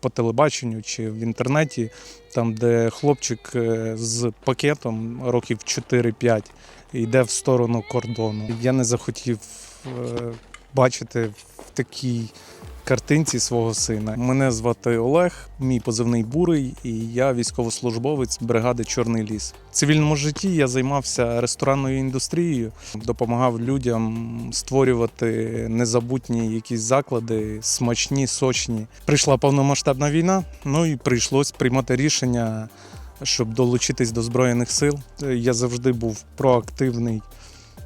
по телебаченню чи в інтернеті, там, де хлопчик е, з пакетом років 4-5 йде в сторону кордону. Я не захотів е, бачити в такій картинці свого сина. Мене звати Олег, мій позивний бурий, і я військовослужбовець бригади Чорний ліс. В цивільному житті я займався ресторанною індустрією, допомагав людям створювати незабутні якісь заклади, смачні, сочні. Прийшла повномасштабна війна, ну і прийшлось приймати рішення, щоб долучитись до збройних сил. Я завжди був проактивний,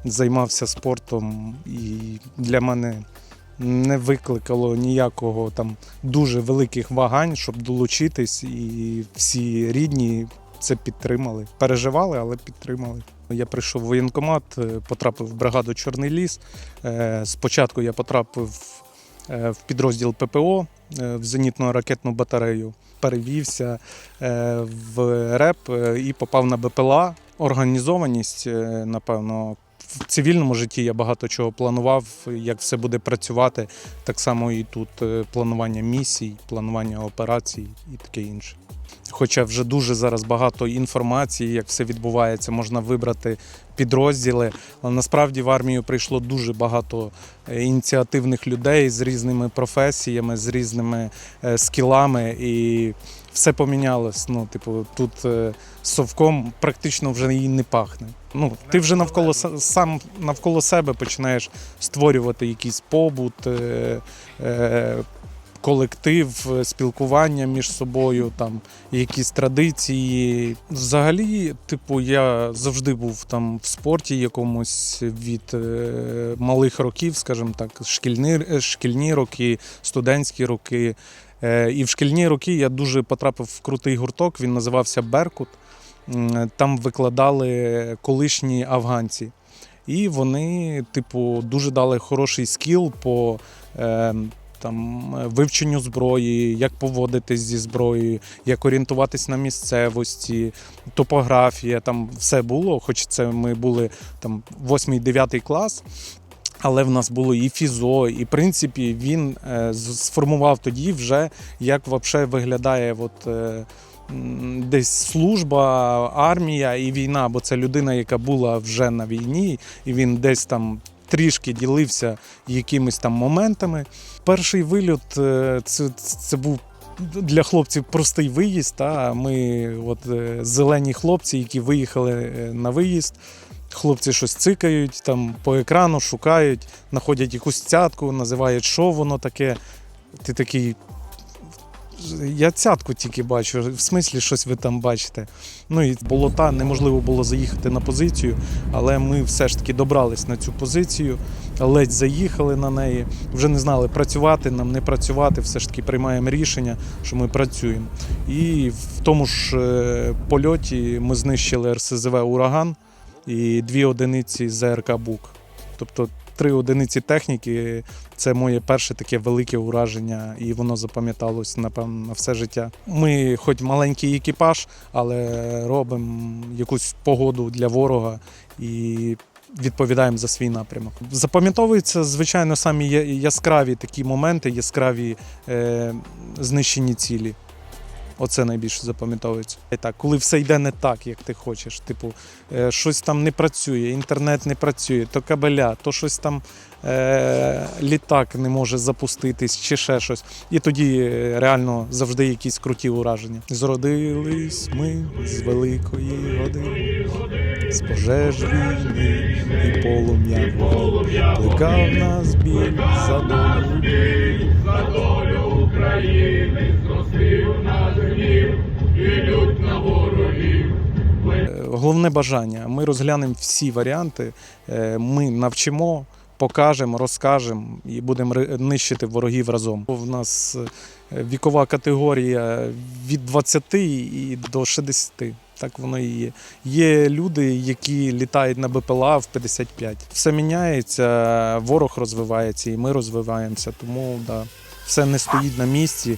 займався спортом, і для мене не викликало ніякого там дуже великих вагань, щоб долучитись, і всі рідні це підтримали. Переживали, але підтримали. Я прийшов в воєнкомат, е, потрапив в бригаду Чорний ліс. Е, Спочатку я потрапив е, в підрозділ ППО в зенітну ракетну батарею. Перевівся в РЕП і попав на БПЛА. Організованість, напевно, в цивільному житті я багато чого планував, як все буде працювати. Так само і тут е, планування місій, планування операцій і таке інше. Хоча вже дуже зараз багато інформації, як все відбувається, можна вибрати підрозділи. Але насправді в армію прийшло дуже багато е, ініціативних людей з різними професіями, з різними е, скілами, і все помінялось. Ну, типу, тут е, совком практично вже і не пахне. Ну, ти вже навколо сам навколо себе починаєш створювати якийсь побут. Е, е, колектив, спілкування між собою, там якісь традиції. Взагалі, типу, я завжди був там в спорті якомусь від е, малих років, скажімо так, шкільні, е, шкільні роки, студентські роки. Е, і в шкільні роки я дуже потрапив в крутий гурток, він називався Беркут. Там викладали колишні афганці. І вони, типу, дуже дали хороший скіл по е, там, е, вивченню зброї, як поводитись зі зброєю, як орієнтуватись на місцевості, топографія, там все було, хоч це ми були там 8-9 клас. Але в нас було і фізо, і в принципі він е, сформував тоді вже, як вообще виглядає от, е, десь служба, армія і війна, бо це людина, яка була вже на війні, і він десь там трішки ділився якимись там моментами. Перший вильот е, це, це був. Для хлопців простий виїзд. Та ми, от е, зелені хлопці, які виїхали е, на виїзд. Хлопці щось цикають там по екрану, шукають, знаходять якусь цятку, називають, що воно таке. Ти такий. Я цятку тільки бачу, в смислі щось ви там бачите. Ну і болота неможливо було заїхати на позицію, але ми все ж таки добрались на цю позицію, ледь заїхали на неї. Вже не знали, працювати нам, не працювати, все ж таки приймаємо рішення, що ми працюємо. І в тому ж е, польоті ми знищили РСЗВ Ураган і дві одиниці ЗРК Бук. Тобто три одиниці техніки це моє перше таке велике ураження, і воно запам'яталось, напевно, на все життя. Ми, хоч маленький екіпаж, але робимо якусь погоду для ворога і відповідаємо за свій напрямок. Запам'ятовуються, звичайно, самі яскраві такі моменти, яскраві е, знищені цілі. Оце найбільше запам'ятовується. І так, коли все йде не так, як ти хочеш. Типу, е, щось там не працює, інтернет не працює, то кабеля, то щось там е, літак не може запуститись, чи ще щось. І тоді е, реально завжди якісь круті ураження. Зродились ми з великої години, з пожеж війни і полум'я вогню. Плекав нас біль за долю України, зростив наш Головне бажання. Ми розглянемо всі варіанти, е, ми навчимо, покажемо, розкажемо і будемо нищити ворогів разом. В нас е, вікова категорія від 20 і до 60. Так воно і є. Є люди, які літають на БПЛА в 55. Все міняється, ворог розвивається, і ми розвиваємося. Тому да, все не стоїть на місці.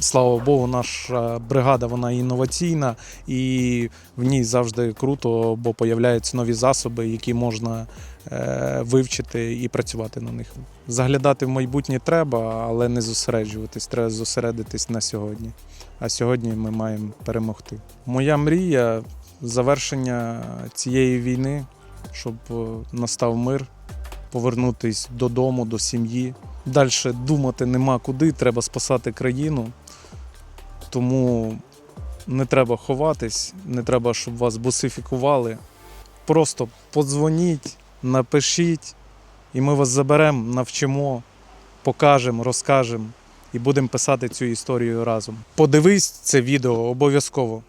Слава Богу, наша бригада вона інноваційна і в ній завжди круто, бо появляються нові засоби, які можна е, вивчити і працювати на них. Заглядати в майбутнє треба, але не зосереджуватись. Треба зосередитись на сьогодні. А сьогодні ми маємо перемогти. Моя мрія завершення цієї війни, щоб е, настав мир, повернутись додому, до сім'ї. Далі думати нема куди, треба спасати країну. Тому не треба ховатись, не треба, щоб вас босифікували. Просто подзвоніть, напишіть, і ми вас заберемо, навчимо, покажемо, розкажемо і будемо писати цю історію разом. Подивись це відео обов'язково.